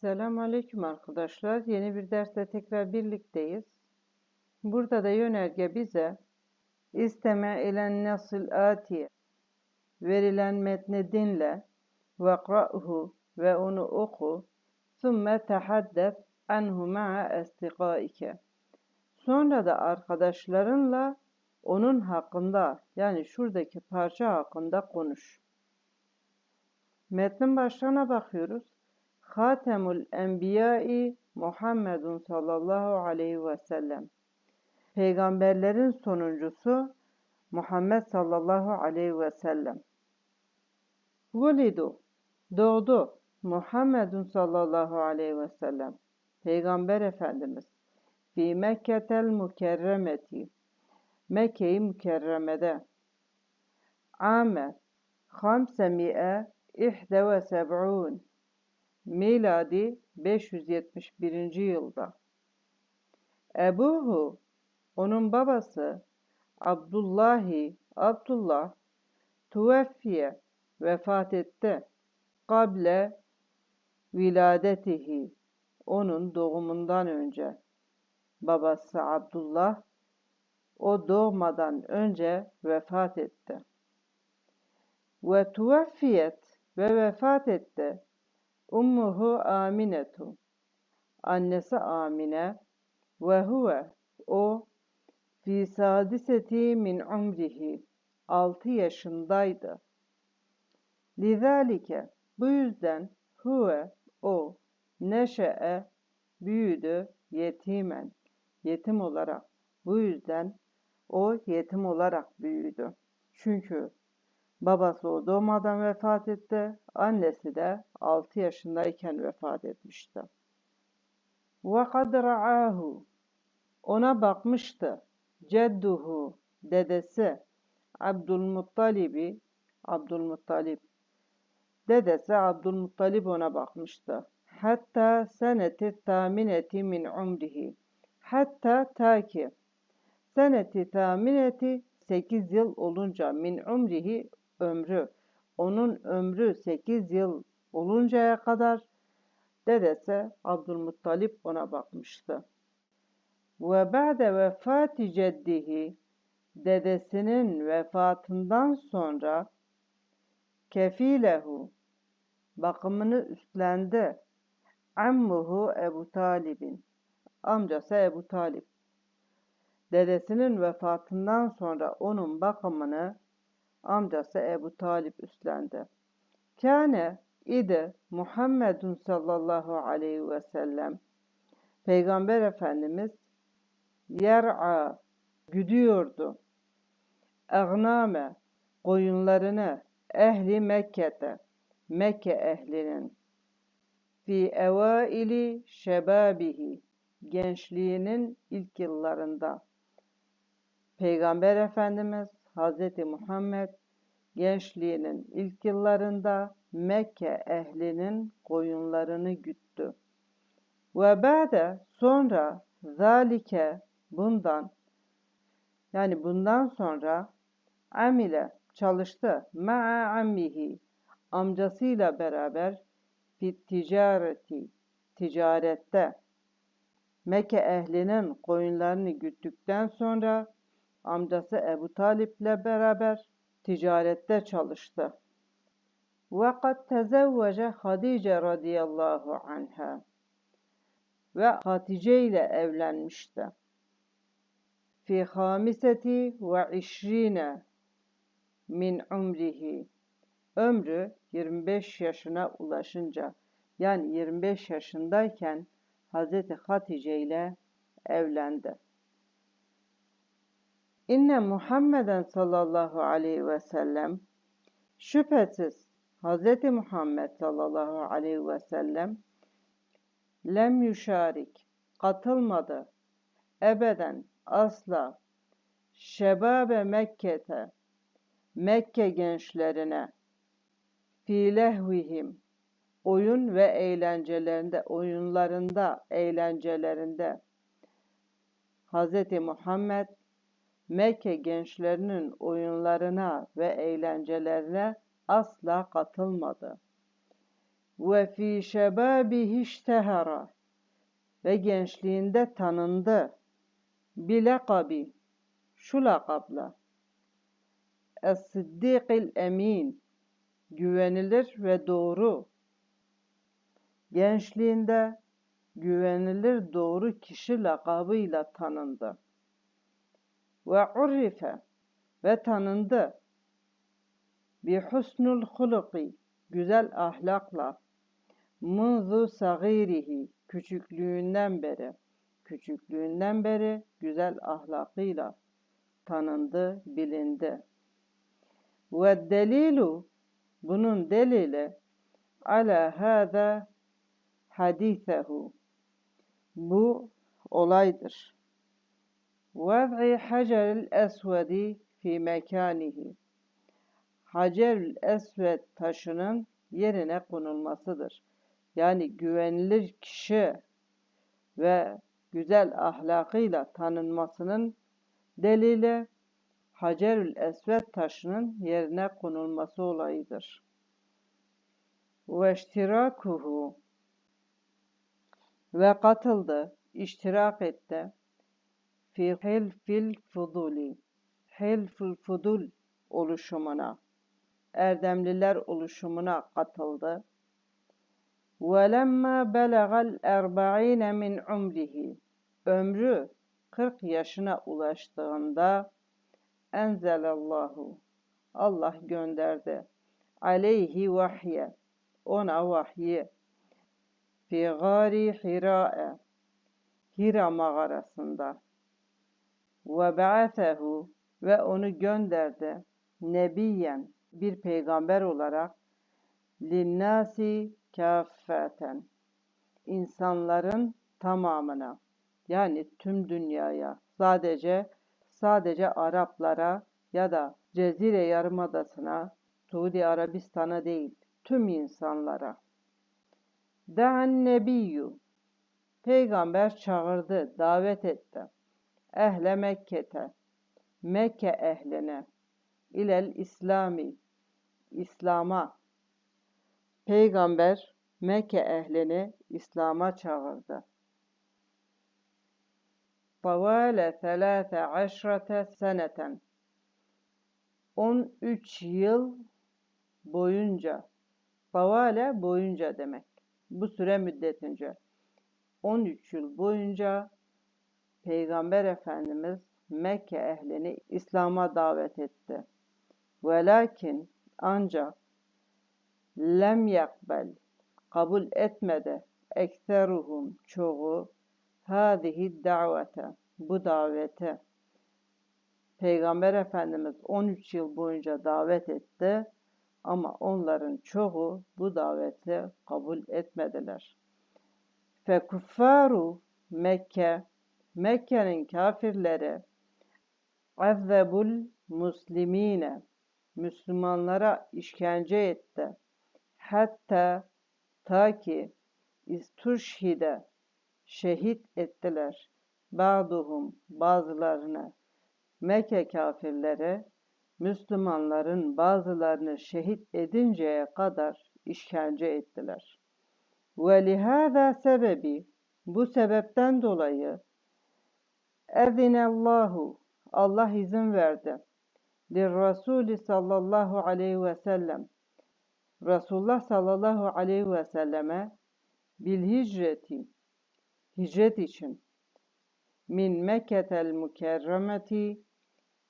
Selam aleyküm arkadaşlar. Yeni bir derste tekrar birlikteyiz. Burada da yönerge bize isteme ilen nasıl ati verilen metni dinle ve kra'hu ve onu oku thumme tehaddet anhu ma'a estiqaike sonra da arkadaşlarınla onun hakkında yani şuradaki parça hakkında konuş. Metnin başlığına bakıyoruz. Hatemul Enbiyai Muhammedun sallallahu aleyhi ve sellem. Peygamberlerin sonuncusu Muhammed sallallahu aleyhi ve sellem. Vulidu doğdu Muhammedun sallallahu aleyhi ve sellem. Peygamber Efendimiz. Fi Mekketel Mükerremeti. Mekke-i Mükerreme'de. Ame Hamsemi'e İhde ve seb'un miladi 571. yılda. Ebuhu, onun babası Abdullahi, Abdullah, tuveffiye, vefat etti. Kable viladetihi, onun doğumundan önce. Babası Abdullah, o doğmadan önce vefat etti. Ve tuveffiyet ve vefat etti. Ummuhu Aminetu. Annesi Amine ve huve o fi sadiseti min umrihi. Altı yaşındaydı. Lizalike bu yüzden huve o neşe'e büyüdü yetimen yetim olarak. Bu yüzden o yetim olarak büyüdü. Çünkü babası o doğmadan vefat etti. Annesi de 6 yaşındayken vefat etmişti. وَقَدْ رَعَاهُ Ona bakmıştı. Cedduhu, dedesi Abdülmuttalib'i, Abdülmuttalib, dedesi Abdülmuttalib ona bakmıştı. Hatta seneti tamineti min umrihi. Hatta ta ki seneti tamineti 8 yıl olunca min umrihi ömrü. Onun ömrü 8 yıl oluncaya kadar dedesi Abdülmuttalip ona bakmıştı. Ve ba'de vefati ceddihi dedesinin vefatından sonra kefilehu bakımını üstlendi. Ammuhu Ebu Talib'in amcası Ebu Talip. Dedesinin vefatından sonra onun bakımını amcası Ebu Talip üstlendi. Kâne idi Muhammedun sallallahu aleyhi ve sellem Peygamber Efendimiz yer'a güdüyordu. Egname koyunlarını ehli Mekke'te Mekke ehlinin fi evaili şebabihi gençliğinin ilk yıllarında Peygamber Efendimiz Hz. Muhammed gençliğinin ilk yıllarında Mekke ehlinin koyunlarını güttü. Ve ba'de sonra zalike bundan yani bundan sonra amile çalıştı ma'a ammihi amcasıyla beraber fit ticareti ticarette Mekke ehlinin koyunlarını güttükten sonra amcası Ebu Talip'le beraber ticarette çalıştı. Ve tezevvece Hadice radıyallahu anha ve Hatice ile evlenmişti. Fi hamiseti ve işrine min ömrü 25 yaşına ulaşınca yani 25 yaşındayken Hazreti Hatice ile evlendi. İnne Muhammeden sallallahu aleyhi ve sellem şüphesiz Hz. Muhammed sallallahu aleyhi ve sellem lem yuşarik katılmadı ebeden asla şebabe Mekke'te Mekke gençlerine fi lehvihim oyun ve eğlencelerinde oyunlarında eğlencelerinde Hz. Muhammed Mekke gençlerinin oyunlarına ve eğlencelerine asla katılmadı. ve fi şebabihi iştehara ve gençliğinde tanındı. Bilakabi şu lakapla. Es-Sıddîkil Emin güvenilir ve doğru. Gençliğinde güvenilir doğru kişi lakabıyla tanındı. Ve urrife ve tanındı. Bi husnul huluki güzel ahlakla. Munzu sagirihi küçüklüğünden beri küçüklüğünden beri güzel ahlakıyla tanındı, bilindi. Ve delilu bunun delili ala hâzâ hadisehu bu olaydır. Vaz'i haceril esvedi fi mekanihi Hacerül esved taşının yerine konulmasıdır. Yani güvenilir kişi ve güzel ahlakıyla tanınmasının delili Hacerül Esved taşının yerine konulması olayıdır. Ve iştirakuhu ve katıldı, iştirak etti Fi hilfil fuduli hilfil fudul oluşumuna erdemliler oluşumuna katıldı. وَلَمَّا بَلَغَ الْاَرْبَعِينَ مِنْ عُمْرِهِ Ömrü 40 yaşına ulaştığında enzelallahu Allah gönderdi aleyhi vahye ona vahyi fi gari hira'e Hira mağarasında ve ba'atehu ve onu gönderdi nebiyen bir peygamber olarak linnasi kâffeten insanların tamamına yani tüm dünyaya sadece sadece Araplara ya da Cezire Yarımadası'na, Suudi Arabistan'a değil, tüm insanlara. Da'an nebiyyü Peygamber çağırdı, davet etti. Ehle Mekke'te, Mekke ehline, ilel İslami, İslam'a. Peygamber Mekke ehlini İslam'a çağırdı. Tavale selâse aşrate seneten 13 yıl boyunca Tavale boyunca demek. Bu süre müddetince 13 yıl boyunca Peygamber Efendimiz Mekke ehlini İslam'a davet etti. Velakin ancak lem yakbel kabul etmedi ekseruhum çoğu hâzihi davete bu davete Peygamber Efendimiz 13 yıl boyunca davet etti ama onların çoğu bu daveti kabul etmediler. Fekuffaru Mekke Mekke'nin kafirleri azzebul muslimine Müslümanlara işkence etti. Hatta ta ki isturşhide şehit ettiler. Ba'duhum bazılarını Mekke kafirleri Müslümanların bazılarını şehit edinceye kadar işkence ettiler. Ve lihâzâ sebebi bu sebepten dolayı ezinallahu. Allah izin verdi. Lirrasûli sallallahu aleyhi ve sellem. Resulullah sallallahu aleyhi ve selleme bil hicreti hicret için. Min Mekketel mükerremeti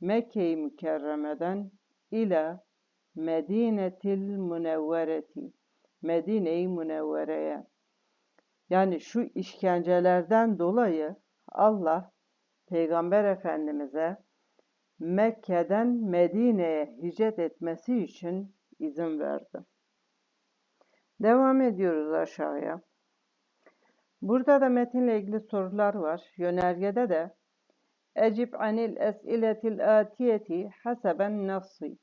Mekke-i Mükerreme'den ila Medinetil Münevvereti Medine-i Münevvere'ye yani şu işkencelerden dolayı Allah Peygamber Efendimiz'e Mekke'den Medine'ye hicret etmesi için izin verdi. Devam ediyoruz aşağıya. Burada da metinle ilgili sorular var. Yönergede de Ecib anil es'iletil atiyeti haseben nassi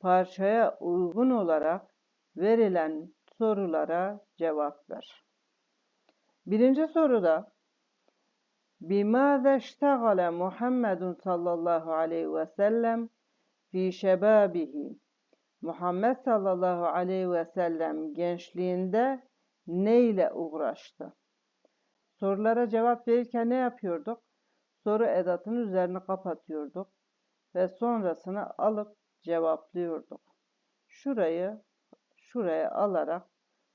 parçaya uygun olarak verilen sorulara cevap ver. Birinci soruda Bimâze iştegale Muhammedun sallallahu aleyhi ve sellem fi şebabihi Muhammed sallallahu aleyhi ve sellem gençliğinde ne ile uğraştı? Sorulara cevap verirken ne yapıyorduk? Soru edatının üzerine kapatıyorduk ve sonrasını alıp cevaplıyorduk. Şurayı şuraya alarak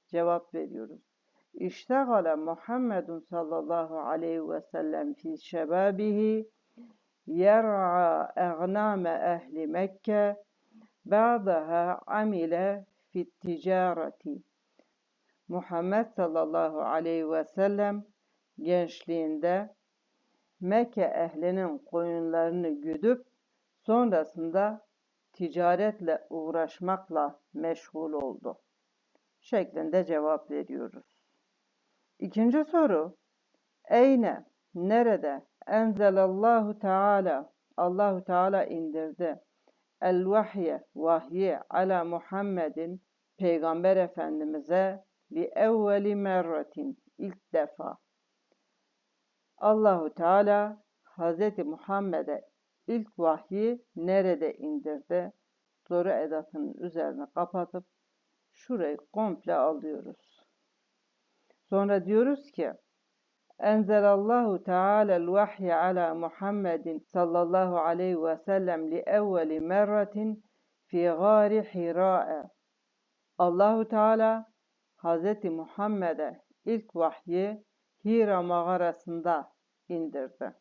cevap veriyoruz. İştegale Muhammedun sallallahu aleyhi ve sellem fi şebabihi yer'a egname ehli Mekke ba'daha amile fi ticareti. Muhammed sallallahu aleyhi ve sellem gençliğinde Mekke ehlinin koyunlarını güdüp sonrasında ticaretle uğraşmakla meşgul oldu. Şeklinde cevap veriyoruz. İkinci soru. Eyne, nerede? Enzelallahu Teala, Allahu Teala indirdi. El vahye, vahyi ala Muhammedin, Peygamber Efendimiz'e li evveli merratin, ilk defa. Allahu Teala Hz. Muhammed'e ilk vahyi nerede indirdi? Soru edatının üzerine kapatıp şurayı komple alıyoruz. Sonra diyoruz ki Enzelallahu Teala'l vahye ala Muhammedin sallallahu aleyhi ve sellem li evveli merratin fi gari Hira'e. Allahu Teala Hz. Muhammed'e ilk vahyi Hira mağarasında indirdi.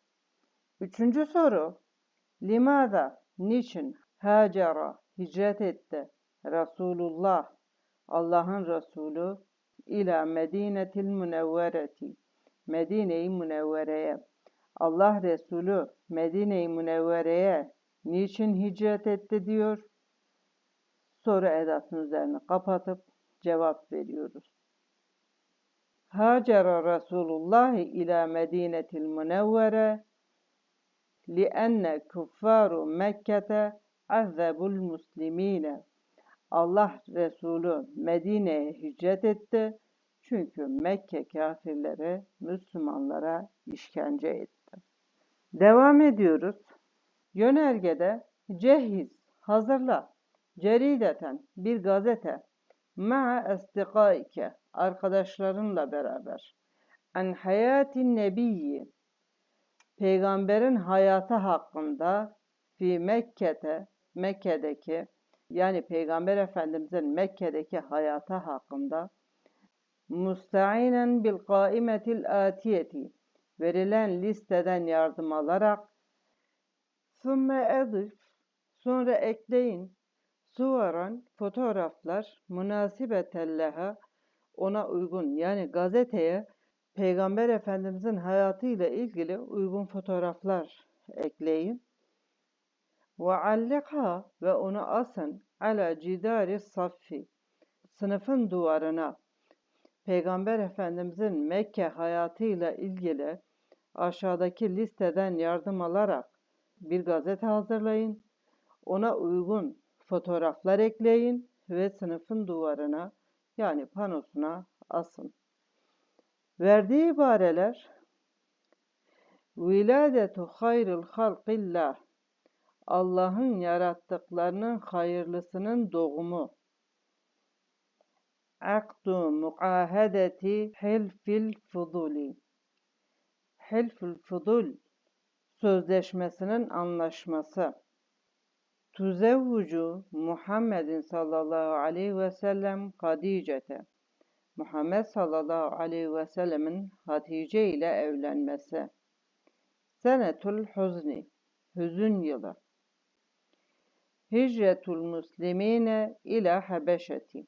Üçüncü soru. Limada, niçin hacera, hicret etti Resulullah, Allah'ın Resulü ila Medinetil Münevvereti, Medine-i Münevvere'ye. Allah Resulü Medine-i Münevvere'ye niçin hicret etti diyor. Soru edatının üzerine kapatıp cevap veriyoruz. Hacera Resulullah ila Medinetil Münevvere li'enne kuffaru Mekke'te azzabul muslimine. Allah Resulü Medine'ye hicret etti. Çünkü Mekke kafirleri Müslümanlara işkence etti. Devam ediyoruz. Yönergede cehiz, hazırla, cerideten bir gazete, ma'a estikaike, arkadaşlarınla beraber, en hayatin nebiyyi, peygamberin hayatı hakkında, fi Mekke'te, Mekke'deki, yani Peygamber Efendimizin Mekke'deki hayatı hakkında, musta'inen bil kaimetil atiyeti, verilen listeden yardım alarak, sümme edif, sonra ekleyin, suvaran fotoğraflar münasibetelleha ona uygun yani gazeteye Peygamber Efendimizin hayatıyla ilgili uygun fotoğraflar ekleyin. Ve allika ve onu asın ala cidari saffi sınıfın duvarına Peygamber Efendimizin Mekke hayatıyla ilgili aşağıdaki listeden yardım alarak bir gazete hazırlayın. Ona uygun fotoğraflar ekleyin ve sınıfın duvarına yani panosuna asın. Verdiği ibareler Viladetu hayril halqillah Allah'ın yarattıklarının hayırlısının doğumu. Akdu muahedeti hilfil fuduli. Hilfil fudul sözleşmesinin anlaşması. Tuzevvucu Muhammedin sallallahu aleyhi ve sellem Hadice'te. Muhammed sallallahu aleyhi ve sellemin Hatice ile evlenmesi. Senetul Huzni, hüzün yılı. Hicretul Müslimine ila Habeşeti,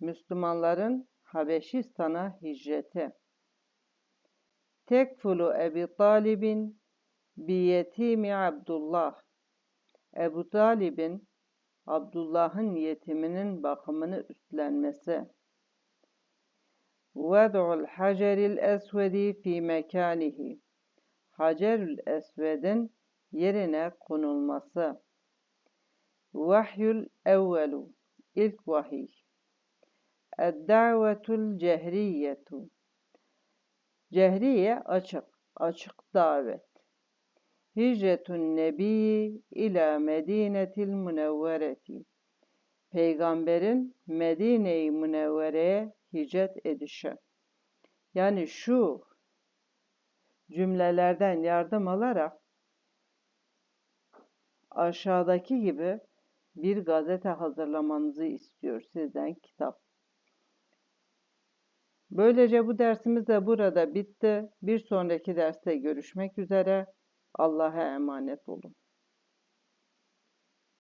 Müslümanların Habeşistan'a hicreti. Tekfulu Ebi Talibin biyetimi Abdullah, Ebu Talib'in Abdullah'ın yetiminin bakımını üstlenmesi. Ved'ul haceril esvedi fi mekanihi. Hacerül esvedin yerine konulması. Vahyül evvelu. ilk vahiy. Ed-davetul cehriyetu. Cehriye açık, açık davet. Hicretun Nebi ila Medinetil Münevvereti. peygamberin Medine-i Münevvere'ye hicret edişi. Yani şu cümlelerden yardım alarak aşağıdaki gibi bir gazete hazırlamanızı istiyor sizden kitap. Böylece bu dersimiz de burada bitti. Bir sonraki derste görüşmek üzere. Allah'a emanet olun.